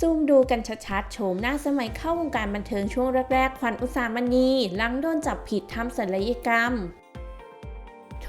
ซูมดูกันชัดๆ โฉมหน้าสมัยเข้าวงการบันเทิงช่วงแรกๆ ขวัญอุสามณีหลังโดนจับผิดทำศัลยกรรม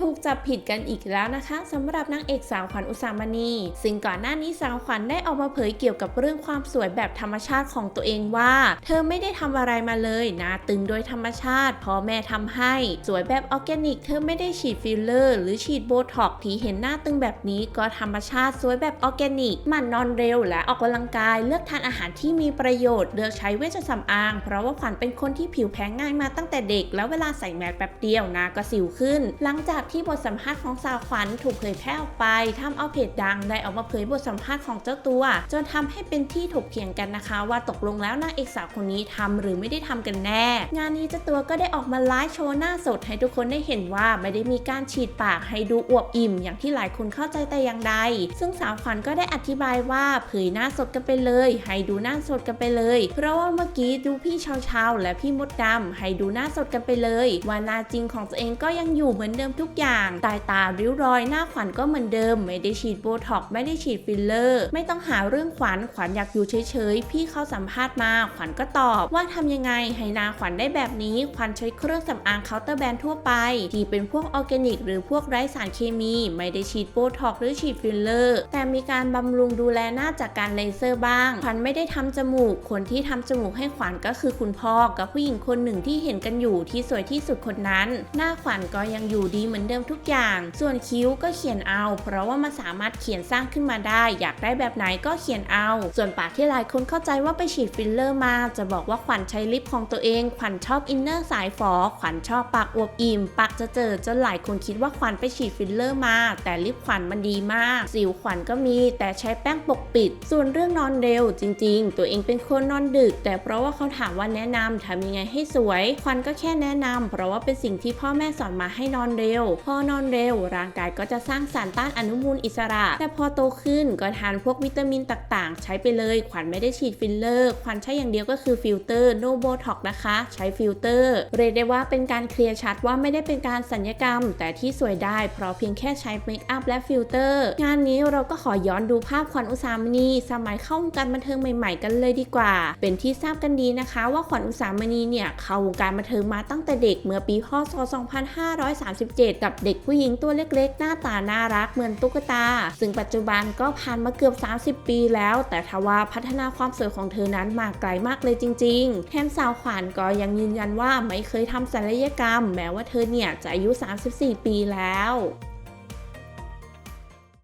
ถูกจับผิดกันอีกแล้วนะคะสำหรับนางเอกสาวขวัญอุสามณี ซึ่งก่อนหน้านี้สาวขวัญได้ออกมาเผยเกี่ยวกับเรื่องความสวยแบบธรรมชาติของตัวเองว่า เธอไม่ได้ทำอะไรมาเลยหนาตึงโดยธรรมชาติพ่อแม่ทำให้ สวยแบบออร์แกนิก เธอไม่ได้ฉีดฟิลเลอร์ หรือฉีดโบท็อกที่เห็นหน้าตึงแบบนี้ก็ธรรมชาติสวยแบบออร์แกนิก มันนอนเร็วและออกกำลังกาย เลือกทานอาหารที่มีประโยชน์ เลือกใช้เวชสำอาง เพราะว่าขวัญเป็นคนที่ผิวแพ้ง่ายมาตั้งแต่เด็ก แล้วเวลาใส่แมสแป๊บเดียวนาก็สิวขึ้น หลังจากที่บทสัมภาษณ์ของสาวขวัญถูกเผยแพร่ออกไปทำเอาเพจดังได้ออกมาเผยบทสัมภาษณ์ของเจ้าตัว จนทำให้เป็นที่ถกเถียงกันนะคะ ว่าตกลงแล้วนางเอกสาวคนนี้ทำหรือไม่ได้ทำกันแน่ งานนี้เจ้าตัวก็ได้ออกมาไลฟ์โชว์หน้าสดให้ทุกคนได้เห็นว่าไม่ได้มีการฉีดปากให้ดูอวบอิ่ม อย่างที่หลายคนเข้าใจแต่อย่างใด ซึ่งสาวขวัญก็ได้อธิบายว่าเผยหน้าสดกันไปเลย ให้ดูหน้าสดกันไปเลย เพราะว่าเมื่อกี้ดูพี่เชาเชาและพี่มดดำให้ดูหน้าสดกันไปเลยว่าหน้าจริงของตัวเองก็ยังอยู่เหมือนเดิมทุกอย่าง ตายตาริ้วรอยหน้าขวัญก็เหมือนเดิม ไม่ได้ฉีดโบท็อกไม่ได้ฉีดฟิลเลอร์ ไม่ต้องหาเรื่องขวัญขวัญอยากอยู่เฉยๆ พี่เขาสัมภาษณ์มาขวัญก็ตอบ ว่าทำยังไงให้หนาขวัญได้แบบนี้ขวัญใช้เครื่องสำอางเคาน์เตอร์แบรนด์ทั่วไป ที่เป็นพวกออร์แกนิก หรือพวกไร้สารเคมี ไม่ได้ฉีดโบท็อกหรือฉีดฟิลเลอร์ แต่มีการบำรุงดูแลหน้าจากการเลเซอร์บ้าง ขวัญไม่ได้ทำจมูก คนที่ทำจมูกให้ขวัญก็คือคุณพ่อกับผู้หญิงคนหนึ่งที่เห็นกันอยู่ที่สวยที่สุดคนนั้น หน้าขวัญก็ยังอยู่ดีเหมือนเดิมทุกอย่าง ส่วนคิ้วก็เขียนเอา เพราะว่ามันสามารถเขียนสร้างขึ้นมาได้ อยากได้แบบไหนก็เขียนเอา ส่วนปากที่หลายคนเข้าใจว่าไปฉีดฟิลเลอร์มา จะบอกว่าขวัญใช้ลิปของตัวเอง ขวัญชอบอินเนอร์สายฝอ ขวัญชอบปากอวบอิ่ม ปากจะเจอจนหลายคนคิดว่าขวัญไปฉีดฟิลเลอร์มา แต่ลิปขวัญมันดีมาก สิวขวัญก็มี แต่ใช้แป้งปกปิด ส่วนเรื่องนอนเร็วจริง ๆ ตัวเองเป็นคนนอนดึก แต่เพราะว่าเขาถามว่าแนะนำทำยังไงให้สวย ขวัญก็แค่แนะนำเพราะว่าเป็นสิ่งที่พ่อแม่สอนมาให้นอนเร็วพอนอนเร็ว ร่างกายก็จะสร้างสารต้านอนุมูลอิสระ แต่พอโตขึ้นก็ทานพวกวิตามินต่างๆ ใช้ไปเลยขวัญไม่ได้ฉีดฟิลเลอร์ ขวัญใช้อย่างเดียวก็คือฟิลเตอร์โนโบท็อกนะคะ ใช้ฟิลเตอร์เรียกได้ว่าเป็นการเคลียร์ชัดว่าไม่ได้เป็นการสัญญกรรม แต่ที่สวยได้เพราะเพียงแค่ใช้เมคอัพและฟิลเตอร์งานนี้เราก็ขอย้อนดูภาพขวัญอุสามณีสมัยเข้าวงการบันเทิงใหม่ ๆ กันเลยดีกว่า เป็นที่ทราบกันดีนะคะว่าขวัญอุสามณีเนี่ยเข้าวงการบันเทิงมาตั้งแต่เด็กเมื่อปีพศ 2537กับเด็กผู้หญิงตัวเล็กๆ หน้าตาน่ารักเหมือนตุ๊กตา ซึ่งปัจจุบันก็ผ่านมาเกือบ 30 ปีแล้ว แต่ทว่าพัฒนาความสวยของเธอนั้นมาไกลมากเลยจริง ๆ แถมสาวขวัญก็ยังยืนยันว่าไม่เคยทำศัลยกรรม แม้ว่าเธอเนี่ยจะอายุ 34 ปีแล้ว